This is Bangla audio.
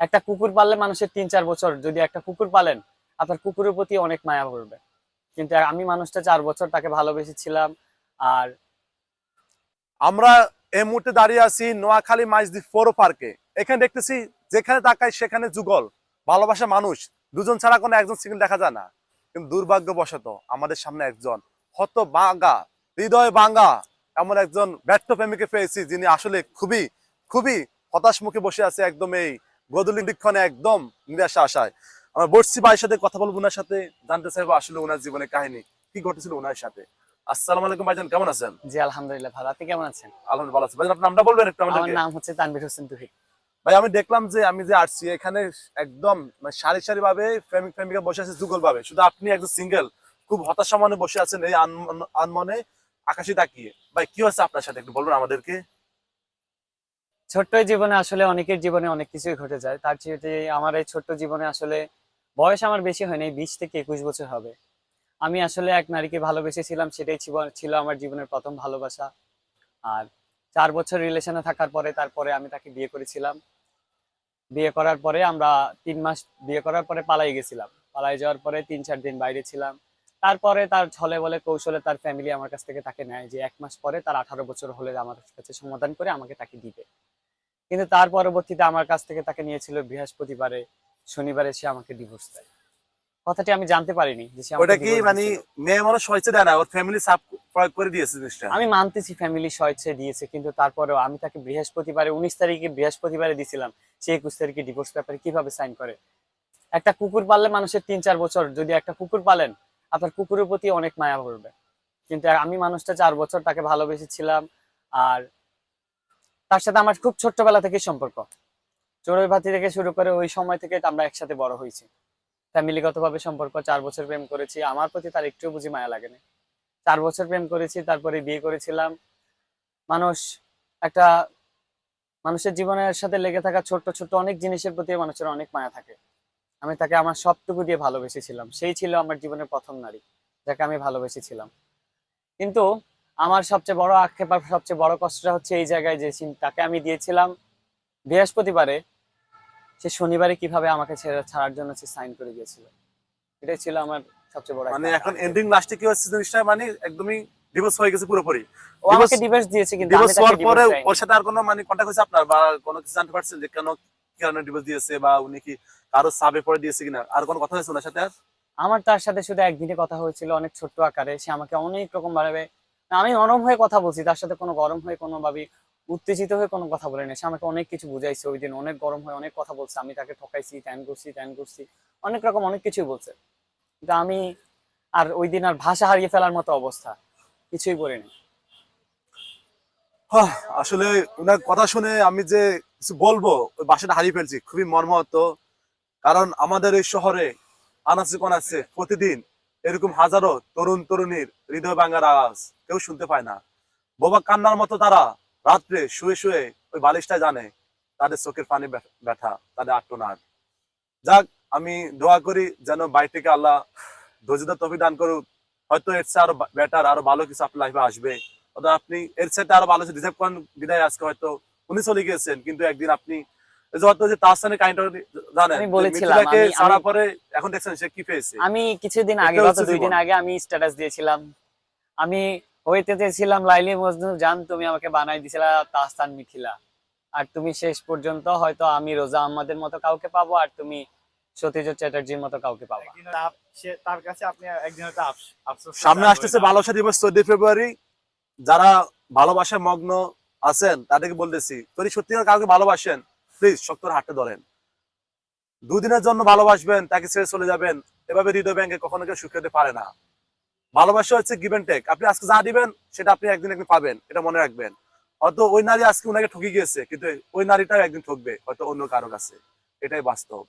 একটা কুকুর পাললে মানুষের তিন, চার বছর যদি একটা কুকুর পালেন, আপনার কুকুরের প্রতি অনেক মায়া পড়বে কিন্তু আমি মানুষটা চার বছর তাকে ভালোবেসেছিলাম, আর আমরা এই মুহূর্তে দাঁড়িয়ে আছি নোয়াখালী মাইজদি ফোরো পার্কে। এখানে দেখতেছি যেখানে তাকাই সেখানে যুগল, ভালোবাসা মানুষ। দুজন ছাড়া কোনো একজন সিঙ্গেল দেখা যায় না। কিন্তু দুর্ভাগ্যবশত আমাদের সামনে একজন হত বাঙ্গা হৃদয় বাঙ্গা এমন একজন ব্যর্থ প্রেমিকে পেয়েছি যিনি আসলে খুবই খুবই হতাশ মুখে বসে আছে একদম এই গদুলি দিক্ষণে একদম নিরাশা আশায়। আমরা বর্ষি ভাইয়ের সাথে কথা বলব ওনার সাথে জানতে চাইব আসলে ওনার জীবনের কাহিনী কি ঘটেছিল ওনার সাথে। আসসালামু আলাইকুম ভাইজান কেমন আছেন? জি আলহামদুলিল্লাহ ভালো। আপনি কেমন আছেন? আলহামদুলিল্লাহ ভালো আছি। ভাইজান আপনার নামটা বলবেন একটু আমার নাম হচ্ছে তানভীর হোসেন তুহিন। ভাই আমি দেখলাম যে আমি যে আসছি এখানে একদম মানে সারি সারি ভাবে প্রেমিক প্রেমিকা বসে আছে যুগল ভাবে শুধু আপনি একজন সিঙ্গেল খুব হতাশা মনে বসে আছেন এই আনমনে আকাশে তাকিয়ে। ভাই কি হচ্ছে আপনার সাথে? একটু বলবেন আমাদেরকে। ছোট্ট জীবনে আসলে অনেকের জীবনে অনেক কিছুই ঘটে যায়। তার চেয়ে আমার এই ছোট্ট জীবনে আসলে বয়স আমার বেশি হয়নি বিশ থেকে একুশ বছর হবে। আমি আসলে এক নারীকে ভালোবেসেছিলাম, সেটাই ছিল- আমার জীবনের প্রথম ভালোবাসা। আর চার বছর রিলেশনে থাকার পরে, তারপরে আমি তাকে বিয়ে করেছিলাম। বিয়ে করার পরে আমরা তিন মাস, বিয়ে করার পরে পালাই গেছিলাম। পালাই যাওয়ার পরে তিন চার দিন বাইরে ছিলাম। তারপরে তার ছলে বলে কৌশলে তার ফ্যামিলি আমার কাছ থেকে তাকে নেয় যে এক মাস পরে তার আঠারো বছর হলে আমার কাছে সমাধান করে আমাকে তাকে দিবে। কিন্তু তার পরবর্তীতে আমার কাছ থেকে তাকে নিয়েছিল বৃহস্পতিবারে শনিবারে সে আমাকে ডিভোর্স দেয়। কথাটি আমি জানতে পারিনি যে সে ওটা কি মানে মেয়ে মানুষ হয়েছে দেয় না? ওর ফ্যামিলি সাপ প্রয়োগ করে দিয়েছে জিনিসটা? আমি মানতেছি ফ্যামিলি স্বেচ্ছায় দিয়েছে কিন্তু তারপরেও আমি তাকে বৃহস্পতিবারে উনিশ তারিখে বৃহস্পতিবারে দিছিলাম। সে একুশ তারিখে ডিভোর্স পেপারে কীভাবে সাইন করে? একটা কুকুর পাললে মানুষের তিন চার বছর যদি একটা কুকুর পালেন আপনার কুকুরের প্রতি অনেক মায়া পড়বে কিন্তু আমি মানুষটা চার বছর তাকে ভালোবেসেছিলাম আর তার সাথে আমার খুব ছোট্টবেলা থেকে সম্পর্ক। চড়ুই ভাতি থেকে শুরু করে ওই সময় থেকে আমরা একসাথে বড় হয়েছি। ফ্যামিলিগতভাবে সম্পর্ক, চার বছর প্রেম করেছি। আমার প্রতি তার একটু বুঝি মায়া লাগেনি চার বছর প্রেম করেছি, তারপরে বিয়ে করেছিলাম। মানুষ একটা, মানুষের জীবনের সাথে লেগে থাকা ছোট্ট ছোট্ট অনেক জিনিসের প্রতি মানুষের অনেক মায়া থাকে। আমি তাকে আমার সবটুকু দিয়ে ভালোবেসেছিলাম। সেই ছিল আমার জীবনের প্রথম নারী, যাকে আমি ভালোবেসেছিলাম। কিন্তু আমার সবচেয়ে বড় আক্ষেপ আর সবচেয়ে বড় কষ্টটা হচ্ছে এই জায়গায় যে তাকে আমি দিয়েছিলাম। বৃহস্পতিবারে সে শনিবারে কীভাবে আমাকে ছেড়ে ছাড়ার জন্য সে সাইন করে গিয়েছিল এটাই ছিল আমার সবচেয়ে বড় মানে এখন এন্ডিং লাস্টে কি হচ্ছে জিনিসটা? মানে একদমই ডিভোর্স হয়ে গেছে পুরোপুরি। ও আমাকে ডিভোর্স দিয়েছে কিন্তু ডিভোর্স হওয়ার পরে ওর সাথে আর কোনো মানে কন্টাক্ট হয়েছে আপনার? বা কোনো কিছু জানতে পারছেন যে কেন কারণে ডিভোর্স দিয়েছে বা উনি কি কারও সাবে পরে দিয়েছে কিনা? আর কোনো কথা হয়েছে ওনার সাথে আর? আমার তার সাথে শুধু একদিনে কথা হয়েছিল অনেক ছোট্ট আকারে। সে আমাকে অনেক রকম ভাবে আমি নরম হয়ে কথা বলছি তার সাথে কোনো গরম হয়ে কোনো ভাবে উত্তেজিত হয়ে কোনো কথা বলে না সে আমাকে অনেক কিছু বুঝাইছে ওই দিন অনেক গরম হয়ে অনেক কথা বলছে আমি তাকে ঠকাইছি ট্যান করছি ট্যান করছি অনেক রকম অনেক কিছুই বলছে। কিন্তু আমি আর ওই দিন আর ভাষা হারিয়ে ফেলার মতো অবস্থা কিছুই হাহ, আসলে ওনার কথা শুনে আমি যে কিছু বলব ওই বাসাটা হারিয়ে ফেলছি খুবই মর্মাহত। কারণ আমাদের এই শহরে আনাচে কনাচে প্রতিদিন এরকম হাজারো তরুণ তরুণীর হৃদয় ভাঙার আওয়াজ কেউ শুনতে পায় না। বোবা কান্নার মতো তারা রাত্রে শুয়ে শুয়ে ওই বালিশটা জানে, তাদের চোখের পানি ব্যথা তাদের আত্মনাদ যাক, আমি দোয়া করি যেন থেকে আল্লাহ ধৈর্য তফি দান করুক। হয়তো এর চেয়ে আরও বেটার আরও ভালো কিছু আপনার লাইফে আসবে। অথবা আপনি এর সাথে আরও ভালো ডিজার্ভ করেন। বিদায় আজকে হয়তো উনি চলে গিয়েছেন, কিন্তু একদিন আপনি এই যে তাহসানের কাহিনীটা জানেন আমি বলেছিলাম, আমি- ছাড়া পরে এখন দেখছেন সে কি পেয়েছে। আমি কিছুদিন আগে গত দুই দিন আগে আমি স্ট্যাটাস দিয়েছিলাম। আমি হইতে চেয়েছিলাম লাইলি মজনু জান তুমি আমাকে বানাই দিছিলা তাস্তান মিথিলা। আর তুমি শেষ পর্যন্ত হয়তো আমি রোজা আহমদের মতো কাউকে পাবো আর তুমি সতীজ চ্যাটার্জির মতো কাউকে পাবো। তার- কাছে আপনি একদিন সামনে আসতেছে। ভালোবাসা দিবস চোদ্দই ফেব্রুয়ারি। যারা ভালোবাসায় মগ্ন আছেন তাদেরকে বলতেছি যদি সত্যি কাউকে ভালোবাসেন প্লিজ সত্তর করে ধরেন। দুদিনের জন্য ভালোবাসবেন, তাকে ছেড়ে চলে যাবেন, এভাবে হৃদয় ব্যাংকে কখনো কেউ সুখ পারে না। ভালোবাসা হচ্ছে গিভেন টেক আপনি আজকে যা দিবেন, সেটা আপনি একদিন একদিন পাবেন, এটা মনে রাখবেন। হয়তো ওই নারী আজকে ওনাকে ঠকে গিয়েছে কিন্তু ওই নারীটাও একদিন ঠকবে, হয়তো অন্য কারও কাছে। এটাই বাস্তব।